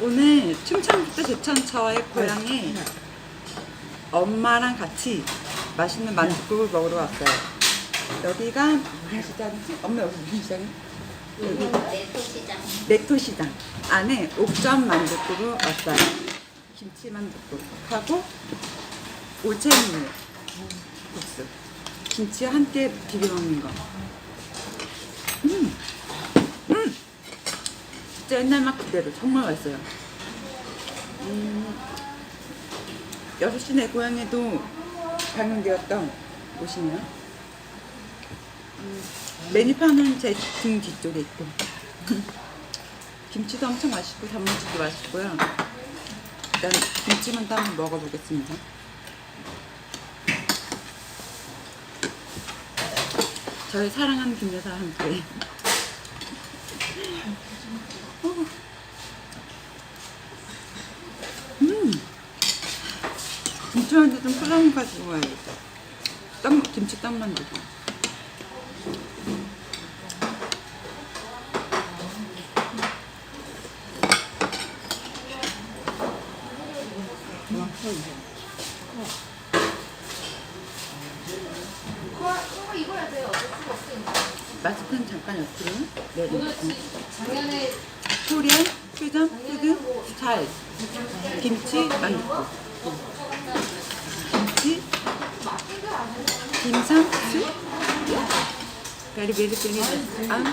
오늘 충청북도 제천처의 고향에 엄마랑 같이 맛있는 만두국을 먹으러 왔어요. 여기가 무슨 시장이지? 엄마 여기 무슨 시장이야? 여기 내토시장. 네토시장 안에 옥점 만두국을 왔어요. 김치 만두국하고 올챙이 국수. 김치 함께 비벼 먹는 거. 음, 음, 진짜 옛날 맛 그대로 정말 맛있어요. 음, 6시 내 고향에도 방영되었던 곳이네요. 음, 메뉴판은 제 등 뒤쪽에 있고. 김치도 엄청 맛있고 단무지도 맛있고요. 일단 김치만도 한번 먹어보겠습니다. 저희 사랑하는 김여사 함께. 음, 김치만두 좀 끓여가지고 와야겠다. 떡, 김치 수가 없으니까. 마스크는 잠깐 옆으로 네, 오늘 내리고. 지- 작년에 코리안 퓨전 푸드 스타일 김치 만두국 김치 김상수 베리베리 베리 아